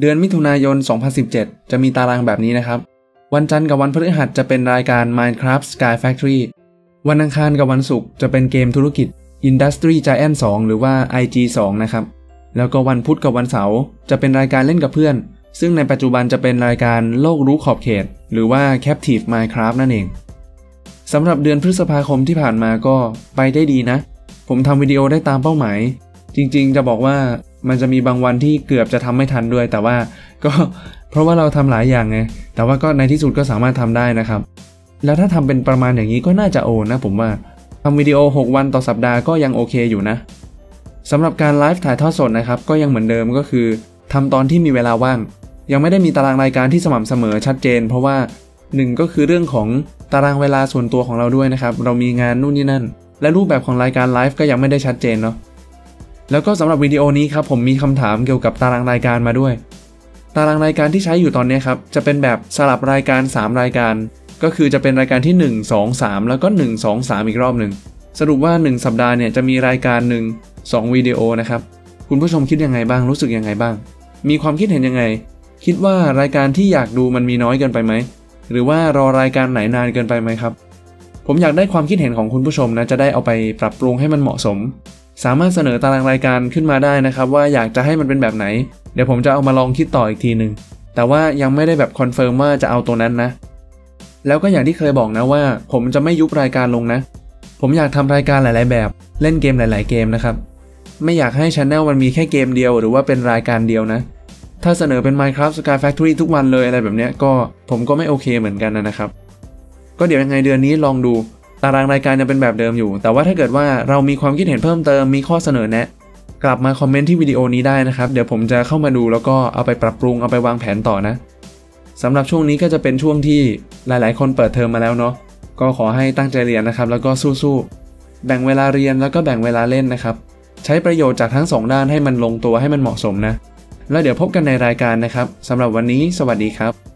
เดือนมิถุนายน 2017 จะมีตารางแบบนี้นะครับ วันจันทร์กับวันพฤหัสจะเป็นรายการ Minecraft Sky Factory วันอังคารกับวันศุกร์จะเป็นเกมธุรกิจ Industry Giant 2 หรือว่า IG 2 นะครับ แล้วก็วันพุธกับวันเสาร์จะเป็นรายการเล่นกับเพื่อน ซึ่งในปัจจุบันจะเป็นรายการโลกรู้ขอบเขต หรือว่า Captive Minecraft นั่นเองสำหรับเดือนพฤษภาคมที่ผ่านมาก็ไปได้ดีนะ ผมทำวิดีโอได้ตามเป้าหมาย จริงๆ จะบอกว่า มันจะมีบางวันที่เกือบจะทำไม่ทันด้วย แต่ว่าก็เพราะว่าเราทำหลายอย่างไงแต่ว่าก็ในที่สุดก็สามารถทำได้นะครับ แล้วถ้าทำเป็นประมาณอย่างนี้ก็น่าจะโอนนะผมว่าทำวิดีโอ 6 วันต่อสัปดาห์ก็ยังโอเคอยู่นะสำหรับการไลฟ์ถ่ายทอดสดนะครับก็ยังเหมือนเดิมก็คือทำตอนที่มีเวลาว่าง ยังไม่ได้มีตารางรายการที่สม่ำเสมอชัดเจน เพราะว่าหนึ่งก็คือเรื่องของตารางเวลาส่วนตัวของเราด้วยนะครับ เรามีงานนู่นนี่นั่น และรูปแบบของรายการไลฟ์ก็ยังไม่ได้ชัดเจนเนาะ แล้วก็สำหรับวิดีโอนี้ครับผมมีคำถามเกี่ยวกับตารางรายการมาด้วย ตารางรายการที่ใช้อยู่ตอนนี้ครับจะเป็นแบบสลับรายการ 3 รายการ ก็คือจะเป็นรายการที่ 1 2 3 แล้วก็ 1 2 3 อีกรอบหนึ่งสรุปว่า 1 สัปดาห์เนี่ยจะมีรายการหนึ่ง2วิดีโอนะครับคุณผู้ชมคิดยังไงบ้างรู้สึกยังไงบ้าง มีความคิดเห็นยังไง คิดว่ารายการที่อยากดูมันมีน้อยเกินไปไหมหรือว่ารอรายการไหนนานเกินไปไหมครับ ผมอยากได้ความคิดเห็นของคุณผู้ชมนะจะได้เอาไปปรับปรุงให้มันเหมาะสม สามารถเสนอตารางรายการขึ้นมาได้นะครับ ว่าอยากจะให้มันเป็นแบบไหน เดี๋ยวผมจะเอามาลองคิดต่ออีกทีหนึ่งแต่ว่ายังไม่ได้แบบคอนเฟิร์มว่าจะเอาตัวนั้นนะ แล้วก็อย่างที่เคยบอกนะว่า ผมจะไม่ยุบรายการลงนะ ผมอยากทำรายการหลาย ๆ แบบ เล่นเกมหลาย ๆ เกมนะครับ ไม่อยากให้ช anel มันมีแค่เกมเดียว หรือว่าเป็นรายการเดียวนะ ถ้าเสนอเป็น Minecraft Sky Factory ทุกวันเลยอะไรแบบเนี้ยก็ผมก็ไม่โอเคเหมือนกันนะครับ ก็เดี๋ยวยังไงเดือนนี้ลองดู ตารางรายการยังเป็นแบบเดิมอยู่ แต่ว่าถ้าเกิดว่าเรามีความคิดเห็นเพิ่มเติมมีข้อเสนอแนะ กลับมาคอมเมนต์ที่วิดีโอนี้ได้นะครับ เดี๋ยวผมจะเข้ามาดูแล้วก็เอาไปปรับปรุงเอาไปวางแผนต่อนะสำหรับช่วงนี้ก็จะเป็นช่วงที่หลาย ๆ คนเปิดเทอมมาแล้วเนาะก็ขอให้ตั้งใจเรียนนะครับ แล้วก็สู้ๆแบ่งเวลาเรียนแล้วก็แบ่งเวลาเล่นนะครับ ใช้ประโยชน์จากทั้งสองด้านให้มันลงตัวให้มันเหมาะสมนะ แล้วเดี๋ยวพบกันในรายการนะครับสำหรับวันนี้ สวัสดีครับ